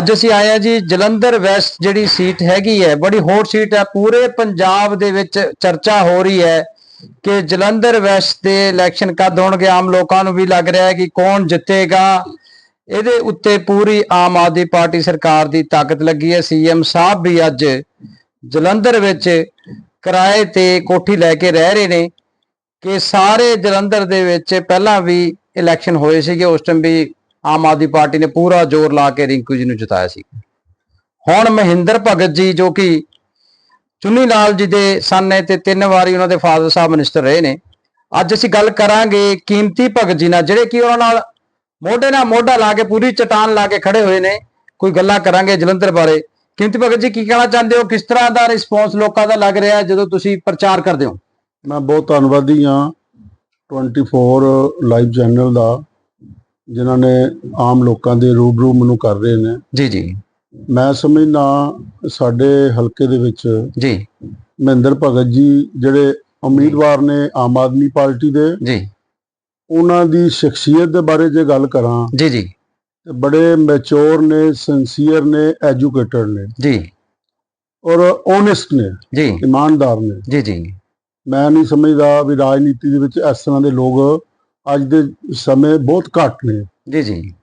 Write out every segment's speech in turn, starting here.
ਅੱਜ ਅਸੀਂ ਆਏ ਆ ਜੀ ਜਲੰਧਰ ਵੈਸਟ ਜਿਹੜੀ ਸੀਟ ਹੈਗੀ ਹੈ, ਬੜੀ ਹੌਟ ਸੀਟ ਹੈ, ਪੂਰੇ ਪੰਜਾਬ ਦੇ ਵਿੱਚ ਚਰਚਾ ਹੋ ਰਹੀ ਹੈ ਕਿ ਜਲੰਧਰ ਵੈਸਟ ਦੇ ਇਲੈਕਸ਼ਨ ਕਦ ਹੋਣਗੇ? ਆਮ ਲੋਕਾਂ ਨੂੰ ਵੀ ਲੱਗ ਰਿਹਾ ਹੈ ਕਿ ਕੌਣ ਜਿੱਤੇਗਾ। ਇਹਦੇ ਉੱਤੇ ਪੂਰੀ ਆਮ ਆਦਮੀ ਪਾਰਟੀ ਸਰਕਾਰ ਦੀ ਤਾਕਤ ਲੱਗੀ ਹੈ। ਸੀਐਮ ਸਾਹਿਬ ਵੀ ਅੱਜ ਜਲੰਧਰ ਵਿੱਚ ਕਿਰਾਏ ਤੇ ਕੋਠੀ ਲੈ ਕੇ ਰਹਿ ਰਹੇ ਨੇ ਕਿ ਸਾਰੇ ਜਲੰਧਰ ਦੇ ਵਿੱਚ ਪਹਿਲਾਂ ਵੀ ਇਲੈਕਸ਼ਨ ਹੋਏ ਸੀਗੇ। ਉਸ ਟਾਈਮ ਵੀ ਆਮ ਆਦਮੀ ਪਾਰਟੀ ਨੇ ਪੂਰਾ ਜ਼ੋਰ ਲਾ ਕੇ ਰਿੰਕੂ ਜੀ ਨੂੰ ਜਿਤਾਇਆ ਸੀ। ਹੁਣ ਮਹਿੰਦਰ ਭਗਤ ਜੀ ਜੋ ਕਿ ਚੁੰਨੀ ਲਾਲ ਜੀ ਦੇ ਸਨ ਨੇ ਤੇ ਤਿੰਨ ਵਾਰੀ ਉਹਨਾਂ ਦੇ ਫਾਦਰ ਸਾਹਿਬ ਮਿਨਿਸਟਰ ਰਹੇ ਨੇ। ਅੱਜ ਅਸੀਂ ਗੱਲ ਕਰਾਂਗੇ ਕੀਮਤੀ ਭਗਤ ਜੀ ਨਾਲ, ਜਿਹੜੇ ਕਿ ਉਹਨਾਂ ਨਾਲ ਮੋਢੇ ਨਾਲ ਮੋਢਾ ਲਾ ਕੇ ਪੂਰੀ ਚਟਾਨ ਲਾ ਕੇ ਖੜੇ ਹੋਏ ਨੇ। ਕੋਈ ਗੱਲਾਂ ਕਰਾਂਗੇ ਜਲੰਧਰ ਬਾਰੇ। ਕੀਮਤੀ ਭਗਤ ਜੀ, ਕੀ ਕਹਿਣਾ ਚਾਹੁੰਦੇ ਹੋ? ਕਿਸ ਤਰ੍ਹਾਂ ਦਾ ਰਿਸਪੌਂਸ ਲੋਕਾਂ ਦਾ ਲੱਗ ਰਿਹਾ ਜਦੋਂ ਤੁਸੀਂ ਪ੍ਰਚਾਰ ਕਰਦੇ ਹੋ? ਮੈਂ ਬਹੁਤ ਧੰਨਵਾਦੀ ਹਾਂ। 24 ਲਾਈਵ ਚੈਨਲ ਦਾ ਜਿਨ੍ਹਾਂ ਨੇ ਆਮ ਲੋਕਾਂ ਦੇ ਰੂਬਰੂ ਮੈਨੂੰ ਕਰ ਰਹੇ ਨੇ। ਜੀ ਜੀ। ਮੈਂ ਸਮਝਦਾ ਸਾਡੇ ਹਲਕੇ ਦੇ ਵਿੱਚ ਜੀ। ਮਹਿੰਦਰ ਭਗਤ ਜੀ ਜਿਹੜੇ ਉਮੀਦਵਾਰ ਨੇ ਆਮ ਆਦਮੀ ਪਾਰਟੀ ਦੇ ਜੀ। ਉਹਨਾਂ ਦੀ ਸ਼ਖਸੀਅਤ ਦੇ ਬਾਰੇ ਜੇ ਗੱਲ ਕਰਾਂ ਜੀ ਜੀ। ਤੇ ਬੜੇ ਮੈਚੁਰ ਨੇ ਸਿੰਸੀਅਰ ਨੇ ਐਜੂਕੇਟਡ ਨੇ। ਜੀ। ਔਰ ਓਨੈਸਟ ਨੇ ਜੀ। ਇਮਾਨਦਾਰ ਨੇ। ਜੀ ਜੀ। ਮੈਂ ਨਹੀਂ ਸਮਝਦਾ ਵੀ ਰਾਜਨੀਤੀ ਦੇ ਵਿੱਚ ਇਸ ਤਰ੍ਹਾਂ ਦੇ ਲੋਕ ਅੱਜ ਦੇ ਸਮੇਂ ਬਹੁਤ ਘੱਟ ਨੇ। ਜੀ ਜੀ।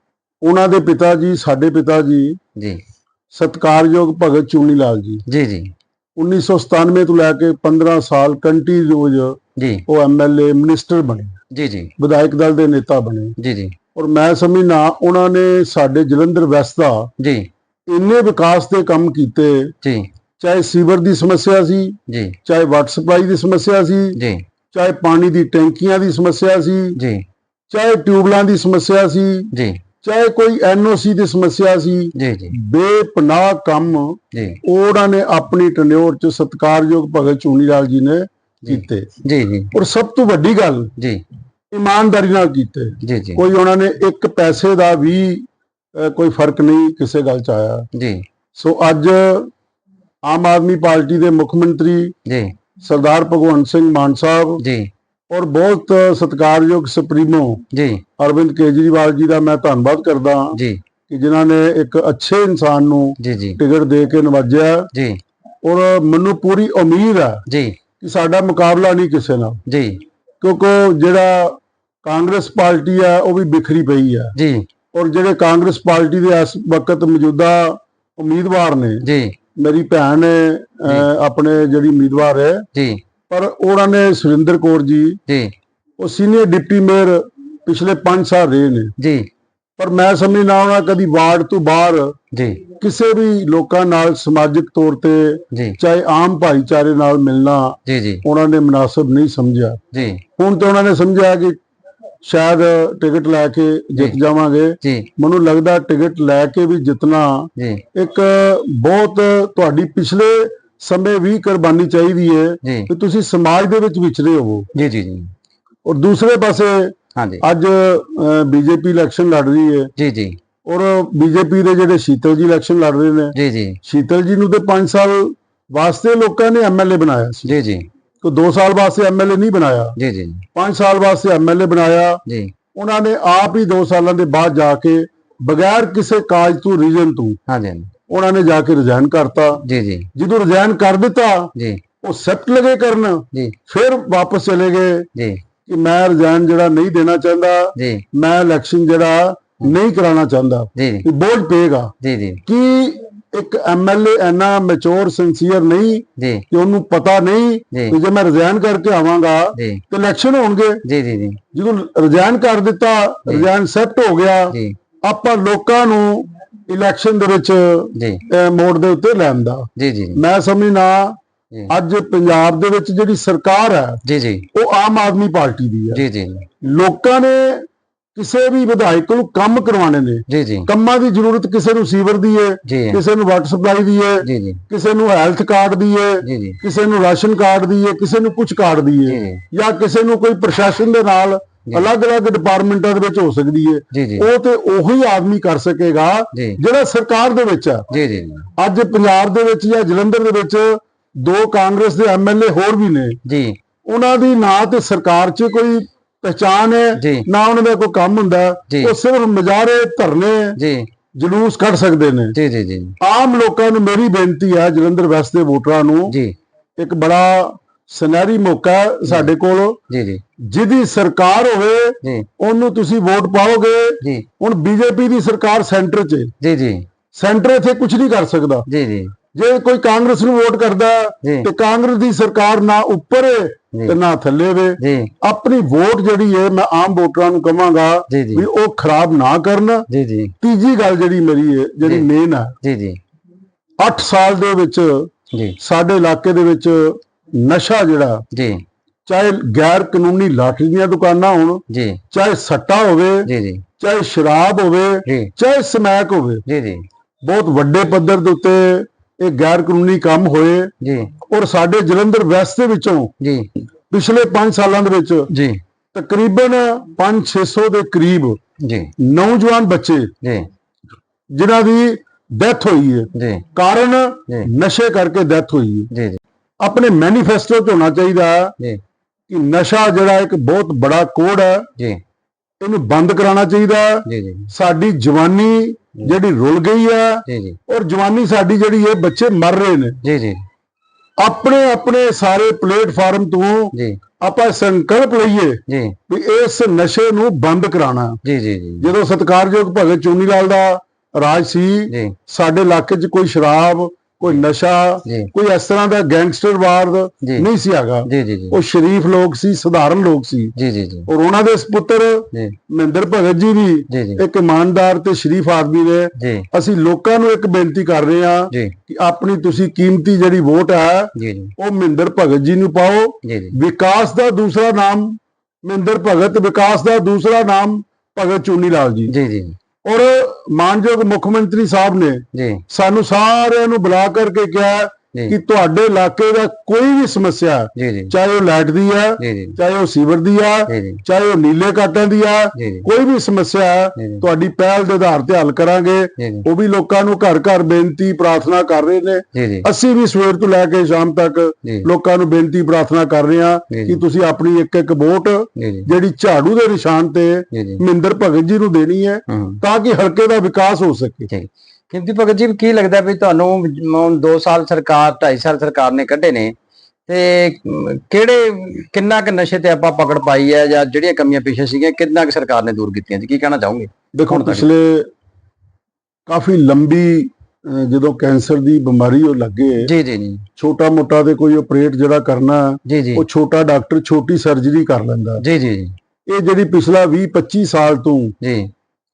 ਉਹਨਾਂ ਦੇ ਪਿਤਾ ਜੀ ਸਾਡੇ ਪਿਤਾ ਜੀ ਜੀ। ਸਤਕਾਰਯੋਗ ਭਗਤ ਚੂਨੀ ਲਾਲ ਜੀ। ਜੀ ਜੀ। 1997 ਤੋਂ ਲੈ ਕੇ 15 ਸਾਲ ਕੰਟੀਨਿਊਜ ਜੀ। ਉਹ ਐਮਐਲਏ ਮਿਨਿਸਟਰ ਬਣੇ। ਜੀ ਜੀ। ਵਿਧਾਇਕ ਦਲ ਦੇ ਨੇਤਾ ਬਣੇ। ਜੀ ਜੀ। ਔਰ ਮੈਂ ਸਮਝਣਾ ਉਹਨਾਂ ਨੇ ਸਾਡੇ ਜਲੰਧਰ ਵੈਸਟ ਦਾ ਜੀ। ਇੰਨੇ ਵਿਕਾਸ ਦੇ ਕੰਮ ਕੀਤੇ। ਜੀ। ਚਾਹੇ ਸੀਵਰ ਦੀ ਸਮੱਸਿਆ ਸੀ ਜੀ। ਚਾਹੇ ਵਾਟਰ ਸਪਲਾਈ ਦੀ ਸਮੱਸਿਆ ਸੀ ਜੀ। ਚਾਹੇ ਪਾਣੀ ਦੀ ਟੈਂਕੀਆਂ ਦੀ ਸਮੱਸਿਆ ਸੀ ਜੀ। ਚਾਹੇ ਟਿਊਬਲਾਂ ਦੀ ਸਮੱਸਿਆ ਸੀ ਜੀ। ਚਾਹੇ ਕੋਈ ਐਨਓਸੀ ਦੀ ਸਮੱਸਿਆ ਸੀ ਜੀ ਜੀ। ਬੇਪਨਾਹ ਕੰਮ ਜੀ। ਉਹਨਾਂ ਨੇ ਆਪਣੀ ਟਨਿਓਰ ਚ ਸਤਕਾਰਯੋਗ ਭਗਤ ਚੂਨੀ ਲਾਲ ਜੀ ਨੇ ਕੀਤੇ। ਜੀ ਜੀ। ਔਰ ਸਭ ਤੋਂ ਵੱਡੀ ਗੱਲ ਜੀ। ਇਮਾਨਦਾਰੀ ਨਾਲ ਕੀਤੇ। ਜੀ ਜੀ। ਕੋਈ ਉਹਨਾਂ ਨੇ ਇੱਕ ਪੈਸੇ ਦਾ ਵੀ ਕੋਈ ਫ਼ਰਕ ਨਹੀਂ ਕਿਸੇ ਗੱਲ ਚ ਆਇਆ। ਜੀ। ਸੋ ਅੱਜ ਆਮ ਆਦਮੀ ਪਾਰਟੀ ਦੇ ਮੁੱਖ ਮੰਤਰੀ ਜੀ। ਸਰਦਾਰ ਭਗਵੰਤ ਸਿੰਘ ਮਾਨ ਸਾਹਿਬ ਜੀ। ਔਰ ਬਹੁਤ ਸਤਿਕਾਰਯੋਗ ਸੁਪਰੀਮੋ ਜੀ। ਅਰਵਿੰਦ ਕੇਜਰੀਵਾਲ ਜੀ ਦਾ ਮੈਂ ਧੰਨਵਾਦ ਕਰਦਾ ਜੀ। ਕਿ ਜਿਨ੍ਹਾਂ ਨੇ ਇੱਕ ਅੱਛੇ ਇਨਸਾਨ ਨੂੰ ਜੀ ਜੀ। ਟਿਕਟ ਦੇ ਕੇ ਨਵਾਜਿਆ ਜੀ। ਔਰ ਮੈਨੂੰ ਪੂਰੀ ਉਮੀਦ ਹੈ ਜੀ। ਕਿ ਸਾਡਾ ਮੁਕਾਬਲਾ ਨਹੀਂ ਕਿਸੇ ਨਾਲ। ਜੀ। ਕਿਉਂਕਿ ਜਿਹੜਾ ਕਾਂਗਰਸ ਪਾਰਟੀ ਹੈ ਉਹ ਵੀ ਬਿਖਰੀ ਪਈ ਹੈ। ਜੀ। ਔਰ ਜਿਹੜੇ ਕਾਂਗਰਸ ਪਾਰਟੀ ਦੇ ਇਸ ਵਕਤ ਮੌਜੂਦਾ ਉਮੀਦਵਾਰ ਨੇ ਜੀ। ਮੇਰੀ ਭੈਣ ਆਪਣੇ ਜਿਹੜੀ ਉਮੀਦਵਾਰ ਹੈ ਜੀ। ਪਰ ਉਹਨਾਂ ਨੇ ਸੁਰਿੰਦਰ ਕੌਰ ਜੀ ਜੀ। ਉਹ ਸੀਨੀਅਰ ਡਿਪਟੀ ਮੇਅਰ ਪਿਛਲੇ 5 ਸਾਲ ਰਹੇ ਨੇ। ਜੀ। ਪਰ ਮੈਂ ਸਮਝ ਨਾ ਉਹਨਾਂ ਕਦੀ ਵਾਰਡ ਤੋਂ ਬਾਹਰ ਜੀ। ਕਿਸੇ ਵੀ ਲੋਕਾਂ ਨਾਲ ਸਮਾਜਿਕ ਤੌਰ ਤੇ ਚਾਹੇ ਆਮ ਭਾਈਚਾਰੇ ਨਾਲ ਮਿਲਣਾ ਜੀ ਜੀ। ਉਹਨਾਂ ਨੇ ਮناسب ਨਹੀਂ ਸਮਝਿਆ। ਜੀ। ਹੁਣ ਤੇ ਉਹਨਾਂ ਨੇ ਸਮਝਿਆ ਕਿ ਸ਼ਾਇਦ ਟਿਕਟ ਲੈ ਕੇ ਜਿੱਤ। ਜਾਵਾਂਗੇ। ਮੈਨੂੰ ਲੱਗਦਾ ਟਿਕਟ ਲੈ ਕੇ ਵੀ ਜਿੱਤਣਾ ਇੱਕ ਬਹੁਤ ਤੁਹਾਡੀ ਪਿਛਲੇ ਸਮੇਂ ਵੀ ਕੁਰਬਾਨੀ ਚਾਹੀਦੀ ਹੈ ਕਿ ਤੁਸੀਂ ਸਮਾਜ ਦੇ ਵਿੱਚ ਵਿਚਰੇ ਹੋਵੋ। ਜੀ ਜੀ ਜੀ। ਔਰ ਦੂਸਰੇ ਪਾਸੇ ਹਾਂਜੀ। ਅੱਜ ਬੀਜੇਪੀ ਇਲੈਕਸ਼ਨ ਲੜ ਰਹੀ ਹੈ। ਜੀ ਜੀ। ਔਰ ਬੀਜੇਪੀ ਦੇ ਜਿਹੜੇ ਸ਼ੀਤਲ ਜੀ ਇਲੈਕਸ਼ਨ ਲੜ ਰਹੇ ਨੇ। ਜੀ ਜੀ। ਸ਼ੀਤਲ ਜੀ ਨੂੰ ਤੇ 5 ਸਾਲ ਵਾਸਤੇ ਲੋਕਾਂ ਨੇ ਐਮਐਲਏ ਬਣਾਇਆ ਸੀ। ਜੀ ਜੀ। ਕੋ 2 ਸਾਲ ਵਾਸਤੇ ਐਮਐਲਏ ਨਹੀਂ ਬਣਾਇਆ। ਜੀ ਜੀ 5 ਸਾਲ ਵਾਸਤੇ ਐਮਐਲਏ ਬਣਾਇਆ। ਜੀ। ਉਹਨਾਂ ਨੇ ਆਪ ਹੀ 2 ਸਾਲਾਂ ਦੇ ਬਾਅਦ ਜਾ ਕੇ ਬਗੈਰ ਕਿਸੇ ਕਾਜ ਤੋਂ ਰੀਜਨ ਤੋਂ ਹਾਂਜੀ ਹਾਂਜੀ ਉਹਨਾਂ ਨੇ ਜਾ ਕੇ ਰਿਜ਼ਾਈਨ ਕਰਤਾ। ਜੀ ਜੀ। ਜਦੋਂ ਰਿਜ਼ਾਈਨ ਕਰ ਦਿੱਤਾ ਜੀ। ਉਹ ਸੈੱਟ ਲਗੇ ਕਰਨ। ਜੀ। ਫਿਰ ਵਾਪਸ ਚਲੇ ਗਏ ਜੀ। ਕਿ ਮੈਂ ਰਿਜ਼ਾਈਨ ਜਿਹੜਾ ਨਹੀਂ ਦੇਣਾ ਚਾਹੁੰਦਾ ਜੀ। ਮੈਂ ਇਲੈਕਸ਼ਨ ਜਿਹੜਾ ਨਹੀਂ ਕਰਾਉਣਾ ਚਾਹੁੰਦਾ। ਜੀ। ਜੀ ਬੋਝ ਪਏਗਾ। ਜੀ ਜੀ। ਕਿ ਇੱਕ ਐਮਐਲਏ ਐਨਾ ਮੈਚੁਰ ਸਿੰਸੀਅਰ ਨਹੀਂ ਜੀ। ਕਿ ਉਹਨੂੰ ਪਤਾ ਨਹੀਂ ਕਿ ਜੇ ਮੈਂ ਰਿਜ਼ਾਈਨ ਕਰਕੇ ਆਵਾਂਗਾ ਤੇ ਇਲੈਕਸ਼ਨ ਹੋਣਗੇ। ਜੀ ਜੀ ਜੀ। ਜਦੋਂ ਰਿਜ਼ਾਈਨ ਕਰ ਦਿੱਤਾ। ਰਿਜ਼ਾਈਨ ਸੈੱਟ ਹੋ ਗਿਆ ਜੀ। ਆਪਾਂ ਲੋਕਾਂ ਨੂੰ ਇਲੈਕਸ਼ਨ ਦੇ ਵਿੱਚ ਮੋੜ ਦੇ ਉੱਤੇ ਲੈਂਦਾ ਜੀ ਜੀ ਮੈਂ ਸਮਝਣਾ ਅੱਜ ਪੰਜਾਬ ਦੇ ਵਿੱਚ ਜਿਹੜੀ ਸਰਕਾਰ ਹੈ ਜੀ ਜੀ। ਉਹ ਆਮ ਆਦਮੀ ਪਾਰਟੀ ਦੀ ਹੈ। ਜੀ ਜੀ। ਲੋਕਾਂ ਨੇ ਕਿਸੇ ਵੀ ਵਿਧਾਇਕ ਨੂੰ ਕੰਮ ਕਰਵਾਉਣੇ ਨੇ। ਜੀ ਜੀ। ਕੰਮਾਂ ਦੀ ਜ਼ਰੂਰਤ ਕਿਸੇ ਨੂੰ ਸੀਵਰ ਦੀ ਹੈ ਕਿਸੇ ਨੂੰ ਵਾਟਰ ਸਪਲਾਈ ਦੀ ਹੈ ਕਿਸੇ ਨੂੰ ਹੈਲਥ ਕਾਰਡ ਦੀ ਹੈ ਕਿਸੇ ਨੂੰ ਰਾਸ਼ਨ ਕਾਰਡ ਦੀ ਹੈ ਕਿਸੇ ਨੂੰ ਕੁਝ ਕਾਰਡ ਦੀ ਹੈ ਜੀ ਕਿਸੇ ਨੂੰ ਕੋਈ ਪ੍ਰਸ਼ਾਸਨ ਦੇ ਨਾਲ ਅਲੱਗ-ਅਲੱਗ ਡਿਪਾਰਟਮੈਂਟਾਂ ਦੇ ਵਿੱਚ ਹੋ ਸਕਦੀ ਹੈ ਉਹ ਤੇ ਉਹੀ ਆਦਮੀ ਕਰ ਸਕੇਗਾ ਜਿਹੜਾ ਸਰਕਾਰ ਦੇ ਵਿੱਚ ਹੈ ਜੀ ਜੀ। ਅੱਜ ਪੰਜਾਬ ਦੇ ਵਿੱਚ ਜਾਂ ਜਲੰਧਰ ਦੇ ਵਿੱਚ ਦੋ ਕਾਂਗਰਸ ਦੇ ਐਮਐਲਏ ਹੋਰ ਵੀ ਨੇ। ਜੀ। ਉਹਨਾਂ ਦੀ ਨਾ ਤੇ ਸਰਕਾਰ 'ਚ ਕੋਈ ਪਹਿਚਾਨ ਹੈ ਨਾ ਉਹਨਾਂ ਦਾ ਕੋਈ ਕੰਮ ਹੁੰਦਾ। ਉਹ ਸਿਰਫ ਮਜ਼ਾਰੇ ਧਰਨੇ ਜੀ। ਜਲੂਸ ਕੱਢ ਸਕਦੇ ਨੇ। ਜੀ ਜੀ ਜੀ। ਆਮ ਲੋਕਾਂ ਨੂੰ ਮੇਰੀ ਬੇਨਤੀ ਹੈ ਜਲੰਧਰ ਵੈਸਟ ਦੇ ਵੋਟਰਾਂ ਨੂੰ ਜੀ। ਇੱਕ ਬੜਾ ਸੁਨਹਿਰੀ ਮੌਕਾ ਸਾਡੇ ਕੋਲ। ਜੀ ਜੀ। ਜਿਹਦੀ ਸਰਕਾਰ ਹੋਵੇ ਜੀ। ਉਹਨੂੰ ਤੁਸੀਂ ਵੋਟ ਪਾਓਗੇ ਜੀ। ਹੁਣ ਬੀਜੇਪੀ ਦੀ ਸਰਕਾਰ ਸੈਂਟਰ 'ਚ। ਜੀ ਜੀ। ਸੈਂਟਰ ਇੱਥੇ ਕੁਝ ਨਹੀਂ ਕਰ ਸਕਦਾ। ਜੀ ਜੀ। ਜੇ ਕੋਈ ਕਾਂਗਰਸ ਨੂੰ ਵੋਟ ਕਰਦਾ। ਤੇ ਕਾਂਗਰਸ ਦੀ ਸਰਕਾਰ ਨਾ ਉੱਪਰ। ਤੇ ਨਾ ਥੱਲੇ ਵੇ। ਆਪਣੀ ਵੋਟ ਜਿਹੜੀ ਹੈ ਮੈਂ ਆਮ ਵੋਟਰਾਂ ਨੂੰ ਕਹਾਂਗਾ ਵੀ ਉਹ ਖਰਾਬ ਨਾ ਕਰਨ। ਜੀ ਜੀ। ਤੀਜੀ ਗੱਲ ਜਿਹੜੀ ਮੇਰੀ ਹੈ ਜਿਹੜੀ। ਮੇਨ ਹੈ ਜੀ ਜੀ। 8 ਸਾਲ ਦੇ ਵਿੱਚ ਜੀ। ਸਾਡੇ ਇਲਾਕੇ ਦੇ ਵਿੱਚ ਨਸ਼ਾ ਜਿਹੜਾ ਜੀ। ਚਾਹੇ ਗੈਰ ਕਾਨੂੰਨੀ ਲਾਟਰੀ ਦੀਆਂ ਦੁਕਾਨਾਂ ਹੋਣ ਜੀ। ਚਾਹੇ ਸੱਟਾ ਹੋਵੇ ਜੀ ਜੀ। ਚਾਹੇ ਸ਼ਰਾਬ ਹੋਵੇ ਚਾਹੇ ਸਮੈਕ ਹੋਵੇ। ਜੀ ਜੀ। ਬਹੁਤ ਵੱਡੇ ਪੱਧਰ ਦੇ ਉੱਤੇ ਇਹ ਗੈਰ ਕਾਨੂੰਨੀ ਕੰਮ ਹੋਏ ਜੀ। ਔਰ ਸਾਡੇ ਜਲੰਧਰ ਵੈਸਟ ਦੇ ਵਿੱਚੋਂ ਜੀ। ਪਿਛਲੇ 5 ਸਾਲਾਂ ਦੇ ਵਿੱਚ ਜੀ। ਤਕਰੀਬਨ 5-600 ਦੇ ਕਰੀਬ ਜੀ। ਨੌਜਵਾਨ ਬੱਚੇ ਜੀ। ਜਿਨ੍ਹਾਂ ਦੀ ਡੈਥ ਹੋਈ ਹੈ। ਜੀ। ਕਾਰਨ। ਨਸ਼ੇ ਕਰਕੇ ਡੈਥ ਹੋਈ ਹੈ। ਜੀ ਜੀ। ਆਪਣੇ ਮੈਨੀਫੈਸਟੋ 'ਚ ਹੋਣਾ ਚਾਹੀਦਾ ਜੀ। ਕਿ ਨਸ਼ਾ ਜਿਹੜਾ ਇੱਕ ਬਹੁਤ ਬੜਾ ਕੋਡ ਹੈ। ਜੀ। ਇਹਨੂੰ ਬੰਦ ਕਰਾਉਣਾ ਚਾਹੀਦਾ। ਜੀ ਜੀ। ਸਾਡੀ ਜਵਾਨੀ ਜਿਹੜੀ ਰੁਲ ਗਈ ਹੈ ਔਰ ਜਵਾਨੀ ਸਾਡੀ ਜਿਹੜੀ ਹੈ ਬੱਚੇ ਮਰ ਰਹੇ ਨੇ। ਜੀ ਜੀ। ਆਪਣੇ ਆਪਣੇ ਸਾਰੇ ਪਲੇਟਫਾਰਮ ਤੋਂ ਜੀ। ਆਪਾਂ ਸੰਕਲਪ ਲਈਏ ਜੀ। ਵੀ ਇਸ ਨਸ਼ੇ ਨੂੰ ਬੰਦ ਕਰਾਉਣਾ। ਜੀ ਜੀ ਜੀ। ਜਦੋਂ ਸਤਿਕਾਰਯੋਗ ਭਗਤ ਚੂਨੀ ਲਾਲ ਦਾ ਰਾਜ ਸੀ ਸਾਡੇ ਇਲਾਕੇ 'ਚ ਕੋਈ ਸ਼ਰਾਬ ਕੋਈ ਨਸ਼ਾ ਕੋਈ ਇਸ ਤਰ੍ਹਾਂ ਦਾ ਗੈਂਗਸਟਰਵਾਦ। ਨਹੀਂ ਸੀ ਹੈਗਾ। ਉਹ ਸ਼ਰੀਫ ਲੋਕ ਸੀ ਸਧਾਰਨ ਲੋਕ ਸੀ। ਜੀ ਜੀ ਜੀ। ਔਰ ਉਹਨਾਂ ਦੇ ਸੁਪੁੱਤਰ ਮਹਿੰਦਰ ਭਗਤ ਜੀ ਵੀ ਇੱਕ ਇਮਾਨਦਾਰ ਤੇ ਸ਼ਰੀਫ ਆਦਮੀ ਨੇ। ਅਸੀਂ ਲੋਕਾਂ ਨੂੰ ਇੱਕ ਬੇਨਤੀ ਕਰ ਰਹੇ ਹਾਂ ਕਿ ਆਪਣੀ ਤੁਸੀਂ ਕੀਮਤੀ ਜਿਹੜੀ ਵੋਟ ਹੈ ਉਹ ਮਹਿੰਦਰ ਭਗਤ ਜੀ ਨੂੰ ਪਾਓ। ਵਿਕਾਸ ਦਾ ਦੂਸਰਾ ਨਾਮ ਮਹਿੰਦਰ ਭਗਤ ਵਿਕਾਸ ਦਾ ਦੂਸਰਾ ਨਾਮ ਭਗਤ ਚੂਨੀ ਲਾਲ ਜੀ ਜੀ ਜੀ। ਔਰ ਮਾਨਯੋਗ ਮੁੱਖ ਮੰਤਰੀ ਸਾਹਿਬ ਨੇ ਜੀ। ਸਾਨੂੰ ਸਾਰਿਆਂ ਨੂੰ ਬੁਲਾ ਕਰਕੇ ਕਿਹਾ ਕਿ ਤੁਹਾਡੇ ਇਲਾਕੇ ਦਾ ਕੋਈ ਵੀ ਸਮੱਸਿਆ ਚਾਹੇ ਉਹ ਲਾਈਟ ਦੀ ਜੀ ਚਾਹੇ ਉਹ ਸੀਵਰ ਦੀ ਜੀ ਚਾਹੇ ਉਹ ਨੀਲੇ ਕਾਟਾਂ ਦੀ ਜੀ ਕੋਈ ਵੀ ਸਮੱਸਿਆ ਤੁਹਾਡੀ ਪਹਿਲ ਦੇ ਆਧਾਰ ਤੇ ਹੱਲ ਕਰਾਂਗੇ। ਉਹ ਵੀ ਲੋਕਾਂ ਨੂੰ ਘਰ ਘਰ ਬੇਨਤੀ ਪ੍ਰਾਰਥਨਾ ਕਰ ਰਹੇ ਨੇ। ਅਸੀਂ ਵੀ ਸਵੇਰ ਤੋਂ ਲੈ ਕੇ ਸ਼ਾਮ ਤੱਕ ਲੋਕਾਂ ਨੂੰ ਬੇਨਤੀ ਪ੍ਰਾਰਥਨਾ ਕਰ ਰਹੇ ਜੀ ਕਿ ਤੁਸੀਂ ਆਪਣੀ ਇੱਕ ਇੱਕ ਵੋਟ ਜਿਹੜੀ ਝਾੜੂ ਦੇ ਨਿਸ਼ਾਨ ਤੇ ਮਹਿੰਦਰ ਭਗਤ ਜੀ ਨੂੰ ਦੇਣੀ ਹੂੰ ਤਾਂ ਕਿ ਹਲਕੇ ਦਾ ਵਿਕਾਸ ਹੋ ਸਕੇ। ਕਿੰਤੀ ਭਗਤ ਜੀ ਕੀ ਲੱਗਦਾ ਵੀ ਤੁਹਾਨੂੰ ਹੁਣ 2 ਸਾਲ ਸਰਕਾਰ 2.5 ਸਾਲ ਸਰਕਾਰ ਨੇ ਕੱਢੇ ਨੇ ਤੇ ਕਿਹੜੇ ਕਿੰਨਾ ਕੁ ਨਸ਼ੇ ਤੇ ਆਪਾਂ ਪਕੜ ਪਾਈ ਹੈ ਜਾਂ ਜਿਹੜੀਆਂ ਕਮੀਆਂ ਪਿੱਛੇ ਸੀਗੀਆਂ ਕਿੰਨਾ ਕੁ ਸਰਕਾਰ ਨੇ ਦੂਰ ਕੀਤੀਆਂ ਜੀ? ਕੀ ਕਹਿਣਾ ਚਾਹੋਗੇ? ਦੇਖੋ। ਪਿਛਲੇ ਕਾਫੀ ਲੰਬੀ ਜਦੋਂ ਕੈਂਸਰ ਦੀ ਬਿਮਾਰੀ ਉਹ ਲੱਗੇ ਜੀ ਜੀ ਜੀ। ਛੋਟਾ ਮੋਟਾ ਤੇ ਕੋਈ ਆਪਰੇਟ ਜਿਹੜਾ ਕਰਨਾ ਉਹ ਛੋਟਾ ਡਾਕਟਰ ਛੋਟੀ ਸਰਜਰੀ ਕਰ ਲੈਂਦਾ। ਜੀ ਜੀ ਇਹ ਜਿਹੜੀ ਪਿਛਲਾ 20 25 ਸਾਲ ਤੋਂ ਜੀ।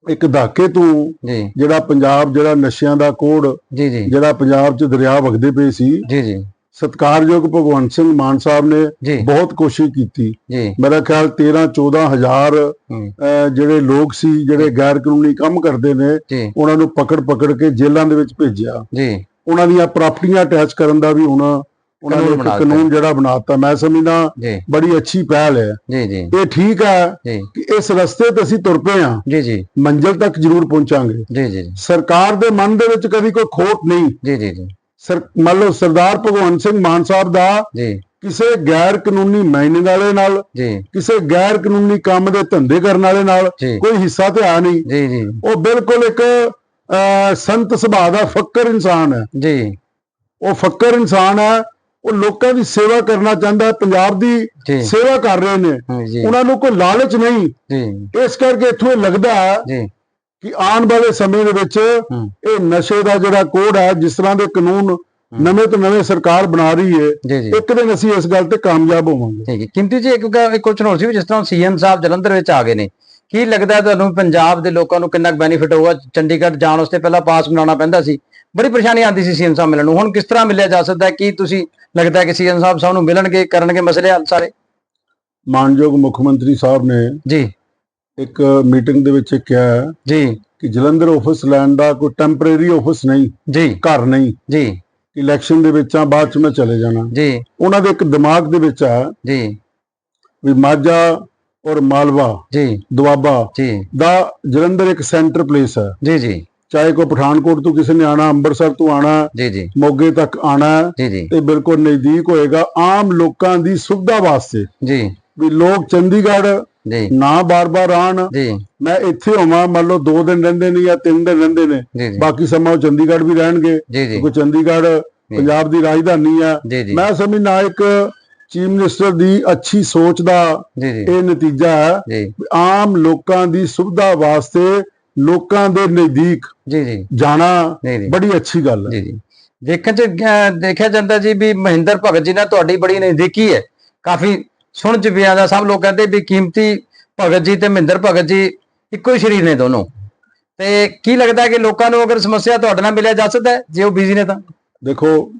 ਇੱਕ ਦਹਾਕੇ ਤੋਂ ਜੀ। ਜਿਹੜਾ ਪੰਜਾਬ ਜਿਹੜਾ ਨਸ਼ਿਆਂ ਦਾ ਕੋੜ ਜੀ ਜੀ। ਜਿਹੜਾ ਪੰਜਾਬ 'ਚ ਦਰਿਆ ਵਗਦੇ ਪਏ ਸੀ। ਜੀ ਜੀ। ਸਤਕਾਰਯੋਗ ਭਗਵੰਤ ਸਿੰਘ ਮਾਨ ਸਾਹਿਬ ਨੇ ਬਹੁਤ ਕੋਸ਼ਿਸ਼ ਕੀਤੀ। ਮੇਰਾ ਖਿਆਲ 13 14 ਹਜ਼ਾਰ ਹੂੰ, ਅਹ, ਜਿਹੜੇ ਲੋਕ ਸੀ ਜਿਹੜੇ ਗੈਰ ਕਾਨੂੰਨੀ ਕੰਮ ਕਰਦੇ ਨੇ ਉਹਨਾਂ ਨੂੰ ਪਕੜ ਪਕੜ ਕੇ ਜੇਲ੍ਹਾਂ ਦੇ ਵਿੱਚ ਭੇਜਿਆ। ਜੀ। ਉਹਨਾਂ ਦੀਆਂ ਪ੍ਰਾਪਰਟੀਆਂ ਅਟੈਚ ਕਰਨ ਦਾ ਵੀ ਹੁਣ ਉਹਨਾਂ ਨੇ ਬਣਾ ਦਿੱਤਾ। ਕਾਨੂੰਨ ਜਿਹੜਾ ਬਣਾਤਾ ਮੈਂ ਸਮਝਦਾ ਬੜੀ ਅੱਛੀ ਪਹਿਲ ਹੈ। ਜੀ ਜੀ। ਇਹ ਠੀਕ ਹੈ ਕਿ ਇਸ ਰਸਤੇ ਤੇ ਅਸੀਂ ਤੁਰ ਪਏ ਹਾਂ। ਜੀ ਜੀ। ਮੰਜ਼ਿਲ ਤੱਕ ਜ਼ਰੂਰ ਪਹੁੰਚਾਂਗੇ। ਜੀ ਜੀ ਸਰਕਾਰ ਦੇ ਮਨ ਦੇ ਵਿੱਚ ਕਦੀ ਕੋਈ ਖੋਟ ਨਹੀਂ। ਜੀ ਜੀ ਜੀ। ਸਰ ਮੰਨ ਲਓ ਸਰਦਾਰ ਭਗਵੰਤ ਸਿੰਘ ਮਾਨ ਸਾਹਿਬ ਦਾ ਜੀ। ਕਿਸੇ ਗੈਰ ਕਾਨੂੰਨੀ ਮਾਈਨਿੰਗ ਵਾਲੇ ਨਾਲ ਜੀ। ਕਿਸੇ ਗੈਰ ਕਾਨੂੰਨੀ ਕੰਮ ਦੇ ਧੰਦੇ ਕਰਨ ਵਾਲੇ ਨਾਲ ਕੋਈ ਹਿੱਸਾ ਤੇ ਆ ਨਹੀਂ। ਜੀ ਜੀ। ਉਹ ਬਿਲਕੁਲ ਇੱਕ ਸੰਤ ਸੁਭਾਅ ਦਾ ਫੱਕਰ ਇਨਸਾਨ ਹੈ। ਜੀ। ਉਹ ਫੱਕਰ ਇਨਸਾਨ ਹੈ ਉਹ ਲੋਕਾਂ ਦੀ ਸੇਵਾ ਕਰਨਾ ਚਾਹੁੰਦਾ ਪੰਜਾਬ ਦੀ ਸੇਵਾ ਕਰ ਰਹੇ ਨੇ। ਉਹਨਾਂ ਨੂੰ ਕੋਈ ਲਾਲਚ ਨਹੀਂ। ਇਸ ਕਰਕੇ ਇੱਥੋਂ ਇਹ ਲੱਗਦਾ ਹੈ ਜੀ। ਕਿ ਆਉਣ ਵਾਲੇ ਸਮੇਂ ਦੇ ਵਿੱਚ ਇਹ ਨਸ਼ੇ ਦਾ ਜਿਹੜਾ ਕੋਡ ਹੈ ਜਿਸ ਤਰ੍ਹਾਂ ਦੇ ਕਾਨੂੰਨ ਨਵੇਂ ਤੋਂ ਨਵੇਂ ਸਰਕਾਰ ਬਣਾ ਰਹੀ ਹੈ ਇੱਕ ਦਿਨ ਅਸੀਂ ਇਸ ਗੱਲ ਤੇ ਕਾਮਯਾਬ ਹੋਵਾਂਗੇ। ਠੀਕ ਹੈ। ਕਿੰਤੀ ਜੀ ਇੱਕ ਕੁਐਸਚਨ ਹੋਰ ਸੀ ਵੀ ਜਿਸ ਤਰ੍ਹਾਂ ਸੀਐਮ ਸਾਹਿਬ ਜਲੰਧਰ ਵਿੱਚ ਆ ਗਏ ਨੇ। ਕੀ ਲੱਗਦਾ ਤੁਹਾਨੂੰ ਪੰਜਾਬ ਦੇ ਲੋਕਾਂ ਨੂੰ ਕਿੰਨਾ ਬੈਨੀਫਿਟ ਹੋਊਗਾ? ਚੰਡੀਗੜ੍ਹ ਜਾਣ ਵਾਸਤੇ ਪਹਿਲਾਂ ਪਾਸ ਬਣਾਉਣਾ ਪੈਂਦਾ ਸੀ। ਬੜੀ ਪਰੇਸ਼ਾਨੀ ਆਉਂਦੀ ਸੀ ਸੀਐਮ ਸਾਹਿਬ ਮਿਲਣ ਨੂੰ। ਹੁਣ ਕਿਸ ਤਰ੍ਹਾਂ ਮਿਲਿਆ ਜਾ ਸਕਦਾ ਕੀ ਤੁਸੀਂ ਲੱਗਦਾ ਕਿ ਸੀਐਮ ਸਾਹਿਬ ਸਭ ਨੂੰ ਮਿਲਣਗੇ ਕਰਨਗੇ ਮਸਲੇ ਹੱਲ ਸਾਰੇ? ਮਾਨਯੋਗ ਮੁੱਖ ਮੰਤਰੀ ਸਾਹਿਬ ਨੇ ਜੀ। ਇੱਕ ਮੀਟਿੰਗ ਦੇ ਵਿੱਚ ਕਿਹਾ ਜੀ। ਕਿ ਜਲੰਧਰ ਆਫਿਸ ਲੈਣ ਦਾ ਕੋਈ ਟੈਂਪਰੇਰੀ ਆਫਿਸ ਨਹੀਂ ਜੀ। ਘਰ ਨਹੀਂ। ਜੀ। ਇਲੈਕਸ਼ਨ ਦੇ ਵਿੱਚ ਆ ਬਾਅਦ ਚ ਮੈਂ ਚਲੇ ਜਾਣਾ। ਜੀ। ਉਹਨਾਂ ਦੇ ਇੱਕ ਦਿਮਾਗ ਦੇ ਵਿੱਚ ਆ ਜੀ। ਵੀ ਮਾਝਾ ਔਰ ਮਾਲਵਾ ਜੀ। ਦੁਆਬਾ ਜੀ। ਦਾ ਜਲੰਧਰ ਇੱਕ ਸੈਂਟਰ ਪਲੇਸ ਹੈ। ਜੀ ਜੀ। ਚਾਹੇ ਕੋਈ ਪਠਾਨਕੋਟ ਤੋਂ ਕਿਸੇ ਨੇ ਆਣਾ ਅੰਮ੍ਰਿਤਸਰ ਤੋਂ ਆਣਾ ਜੀ ਜੀ। ਮੋਗੇ ਤੱਕ ਆਣਾ ਤੇ ਬਿਲਕੁਲ ਨਜ਼ਦੀਕ ਹੋਏਗਾ ਆਮ ਲੋਕਾਂ ਦੀ ਸੁਵਿਧਾ ਵਾਸਤੇ। ਜੀ। ਵੀ ਲੋਕ ਚੰਡੀਗੜ੍ਹ ਜੀ। ਨਾ ਬਾਰ-ਬਾਰ ਆਣ ਜੀ। ਮੈਂ ਇੱਥੇ ਹੋਵਾਂ ਮੰਨ ਲਓ 2 ਦਿਨ ਰਹਿੰਦੇ ਨੇ ਜਾਂ 3 ਦਿਨ ਰਹਿੰਦੇ ਨੇ। ਬਾਕੀ ਸਮਾਂ ਉਹ ਚੰਡੀਗੜ੍ਹ ਵੀ ਰਹਿਣਗੇ। ਕਿਉਂਕਿ ਚੰਡੀਗੜ੍ਹ ਪੰਜਾਬ ਦੀ ਰਾਜਧਾਨੀ ਆ। ਮੈਂ ਸਮਝਦਾ ਇੱਕ ਚੀਫ ਮਿਨਿਸਟਰ ਦੀ ਅੱਛੀ ਸੋਚ ਦਾ ਇਹ ਨਤੀਜਾ ਹੈ ਆਮ ਲੋਕਾਂ ਦੀ ਸੁਵਿਧਾ ਵਾਸਤੇ ਲੋਕਾਂ ਦੇ ਨਜ਼ਦੀਕ ਜੀ ਜੀ। ਜਾਣਾ ਬੜੀ ਅੱਛੀ ਗੱਲ ਹੈ। ਜੀ ਜੀ। ਦੇਖਣ ਚ ਦੇਖਿਆ ਜਾਂਦਾ ਜੀ ਵੀ ਮਹਿੰਦਰ ਭਗਤ ਜੀ ਨਾਲ ਤੁਹਾਡੀ ਬੜੀ ਨਜ਼ਦੀਕੀ ਹੈ। ਕਾਫੀ ਸੁਣ ਚ ਵੀ ਆਉਂਦਾ ਸਭ ਲੋਕ ਕਹਿੰਦੇ ਵੀ ਕੀਮਤੀ ਭਗਤ ਜੀ ਤੇ ਮਹਿੰਦਰ ਭਗਤ ਜੀ ਇੱਕੋ ਹੀ ਸ਼ਰੀਰ ਨੇ ਦੋਨੋਂ। ਤੇ ਕੀ ਲੱਗਦਾ ਕਿ ਲੋਕਾਂ ਨੂੰ ਅਗਰ ਸਮੱਸਿਆ ਤੁਹਾਡੇ ਨਾਲ ਮਿਲਿਆ ਜਾ ਸਕਦਾ ਹੈ, ਜੇ ਉਹ ਬਿਜ਼ੀ ਨੇ ਤਾਂ। ਦੇਖੋ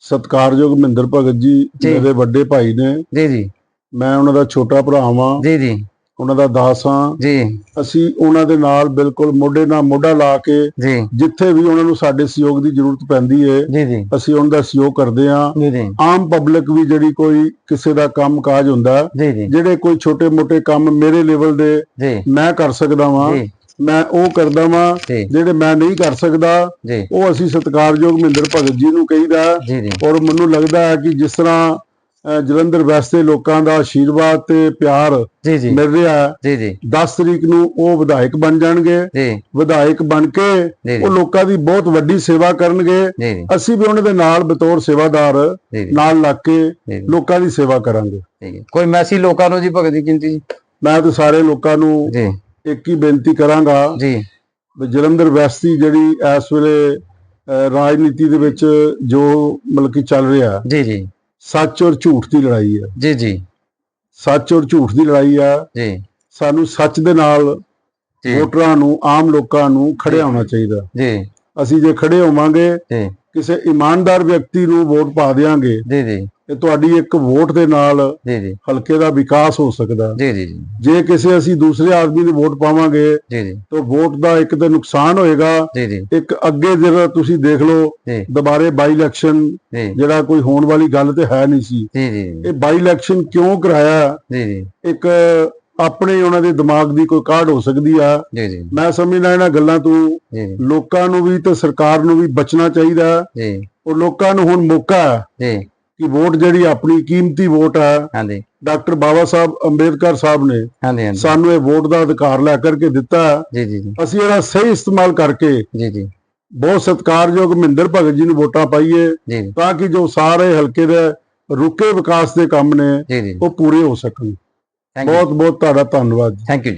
ਸਤਿਕਾਰਯੋਗ ਮਹਿੰਦਰ ਭਗਤ ਜੀ। ਮੇਰੇ ਵੱਡੇ ਭਾਈ ਨੇ। ਜੀ ਜੀ। ਮੈਂ ਉਹਨਾਂ ਦਾ ਛੋਟਾ ਭਰਾ ਹਾਂ ਜੀ ਜੀ। ਉਹਨਾਂ ਦਾ ਦਾਸ ਹਾਂ। ਜੀ। ਅਸੀਂ ਉਹਨਾਂ ਦੇ ਨਾਲ ਬਿਲਕੁਲ ਮੋਢੇ ਨਾਲ ਮੋਢਾ ਲਾ ਕੇ ਜੀ। ਜਿੱਥੇ ਵੀ ਉਹਨਾਂ ਨੂੰ ਸਾਡੇ ਸਹਿਯੋਗ ਦੀ ਜ਼ਰੂਰਤ ਪੈਂਦੀ ਜੀ ਅਸੀਂ ਉਹਨਾਂ ਦਾ ਸਹਿਯੋਗ ਕਰਦੇ ਹਾਂ। ਜੀ ਜੀ। ਆਮ ਪਬਲਿਕ ਵੀ ਜਿਹੜੀ ਕੋਈ ਕਿਸੇ ਦਾ ਕੰਮ ਕਾਜ ਹੁੰਦਾ ਜੀ ਜੀ। ਜਿਹੜੇ ਕੋਈ ਛੋਟੇ-ਮੋਟੇ ਕੰਮ ਮੇਰੇ ਲੈਵਲ ਦੇ ਜੀ। ਮੈਂ ਕਰ ਸਕਦਾ ਵਾਂ। ਜੀ। ਮੈਂ ਉਹ ਕਰਦਾ ਵਾਂ ਜਿਹੜੇ ਮੈਂ ਨਹੀਂ ਕਰ ਸਕਦਾ ਉਹ ਅਸੀਂ ਸਤਿਕਾਰਯੋਗ ਮਹਿੰਦਰ ਭਗਤ ਜੀ ਨੂੰ ਕਹੀਦਾ। ਔਰ ਮੈਨੂੰ ਲੱਗਦਾ ਹੈ ਕਿ ਜਿਸ ਤਰ੍ਹਾਂ ਜਲੰਧਰ ਵੈਸਟ ਦੇ ਲੋਕਾਂ ਦਾ ਆਸ਼ੀਰਵਾਦ ਤੇ ਪਿਆਰ ਜੀ ਜੀ। ਮਿਲ ਰਿਹਾ ਜੀ ਜੀ। 10 ਤਰੀਕ ਨੂੰ ਉਹ ਵਿਧਾਇਕ ਬਣ ਜਾਣਗੇ। ਜੀ। ਵਿਧਾਇਕ ਬਣ ਕੇ ਉਹ ਲੋਕਾਂ ਦੀ ਬਹੁਤ ਵੱਡੀ ਸੇਵਾ ਕਰਨਗੇ। ਅਸੀਂ ਵੀ ਉਹਨਾਂ ਦੇ ਨਾਲ ਬਤੌਰ ਸੇਵਾਦਾਰ ਨਾਲ ਲੱਗ ਕੇ ਲੋਕਾਂ ਦੀ ਸੇਵਾ ਕਰਾਂਗੇ। ਕੋਈ ਮੈਸੇਜ ਲੋਕਾਂ ਨੂੰ ਜੀ ਭਗਤ ਦੀ ਜੀ ਮੈਂ ਤਾਂ ਸਾਰੇ ਲੋਕਾਂ ਨੂੰ ਜੀ। ਇੱਕ ਹੀ ਬੇਨਤੀ ਕਰਾਂਗਾ ਜੀ। ਵੀ ਜਲੰਧਰ ਵੈਸਟ ਦੀ ਜਿਹੜੀ ਇਸ ਵੇਲੇ ਰਾਜਨੀਤੀ ਦੇ ਵਿੱਚ ਜੋ ਮਤਲਬ ਕਿ ਚੱਲ ਰਿਹਾ ਜੀ ਜੀ। ਸੱਚ ਔਰ ਝੂਠ ਦੀ ਲੜਾਈ ਹੈ ਜੀ ਜੀ। ਸੱਚ ਔਰ ਝੂਠ ਦੀ ਲੜਾਈ ਆ। ਜੀ। ਸਾਨੂੰ ਸੱਚ ਦੇ ਨਾਲ ਵੋਟਰਾਂ ਨੂੰ ਆਮ ਲੋਕਾਂ ਨੂੰ ਖੜਿਆ ਹੋਣਾ ਚਾਹੀਦਾ। ਜੀ। ਅਸੀਂ ਜੇ ਖੜੇ ਹੋਵਾਂਗੇ ਜੀ। ਕਿਸੇ ਇਮਾਨਦਾਰ ਵਿਅਕਤੀ ਨੂੰ ਵੋਟ ਪਾ ਦੇਵਾਂਗੇ ਜੀ ਜੀ। ਤੇ ਤੁਹਾਡੀ ਇੱਕ ਵੋਟ ਦੇ ਨਾਲ ਜੀ ਜੀ। ਹਲਕੇ ਦਾ ਵਿਕਾਸ ਹੋ ਸਕਦਾ। ਜੀ ਜੀ ਜੀ। ਕਿਸੇ ਅਸੀਂ ਦੂਸਰੇ ਆਦਮੀ ਨੂੰ ਵੋਟ ਪਾਵਾਂਗੇ ਜੀ ਜੀ। ਤਾਂ ਵੋਟ ਦਾ ਇੱਕ ਤੇ ਨੁਕਸਾਨ ਹੋਏਗਾ। ਜੀ ਜੀ। ਇੱਕ ਅੱਗੇ ਜਿਹੜਾ ਤੁਸੀਂ ਦੇਖ ਲਓ ਦੁਬਾਰੇ ਬਾਈ ਇਲੈਕਸ਼ਨ ਜਿਹੜਾ ਕੋਈ ਹੋਣ ਵਾਲੀ ਗੱਲ ਤੇ ਹੈ ਨਹੀਂ ਸੀ। ਜੀ ਜੀ। ਇਹ ਬਾਈ ਇਲੈਕਸ਼ਨ ਕਿਉਂ ਕਰਾਇਆ? ਜੀ ਜੀ। ਇੱਕ ਆਪਣੇ ਉਹਨਾਂ ਦੇ ਦਿਮਾਗ ਦੀ ਕੋਈ ਕਾਢ ਹੋ ਸਕਦੀ ਆ। ਜੀ ਜੀ। ਮੈਂ ਸਮਝਦਾ ਇਹਨਾਂ ਗੱਲਾਂ ਤੋਂ ਲੋਕਾਂ ਨੂੰ ਵੀ ਤੇ ਸਰਕਾਰ ਨੂੰ ਵੀ ਬਚਣਾ ਚਾਹੀਦਾ। ਹੈ। ਜੀ। ਔਰ ਲੋਕਾਂ ਨੂੰ ਹੁਣ ਮੌਕਾ ਹੈ। ਜੀ। ਕਿ ਵੋਟ ਜਿਹੜੀ ਆਪਣੀ ਕੀਮਤੀ ਵੋਟ ਹੈ ਹਾਂਜੀ। ਡਾਕਟਰ ਬਾਬਾ ਸਾਹਿਬ ਅੰਬੇਦਕਰ ਸਾਹਿਬ ਨੇ ਹਾਂਜੀ ਹਾਂਜੀ। ਸਾਨੂੰ ਇਹ ਵੋਟ ਦਾ ਅਧਿਕਾਰ ਲੈ ਕਰਕੇ ਦਿੱਤਾ। ਜੀ ਜੀ ਜੀ। ਅਸੀਂ ਇਹਦਾ ਸਹੀ ਇਸਤੇਮਾਲ ਕਰਕੇ ਜੀ ਜੀ। ਬਹੁਤ ਸਤਿਕਾਰਯੋਗ ਮਹਿੰਦਰ ਭਗਤ ਜੀ ਨੂੰ ਵੋਟਾਂ ਪਾਈਏ ਤਾਂ ਕਿ ਜੋ ਸਾਰੇ ਹਲਕੇ ਦੇ ਰੁਕੇ ਵਿਕਾਸ ਦੇ ਕੰਮ ਨੇ ਉਹ ਪੂਰੇ ਹੋ ਸਕਣ। ਬਹੁਤ ਬਹੁਤ ਤੁਹਾਡਾ ਧੰਨਵਾਦ ਥੈਂਕ ਯੂ ਜੀ।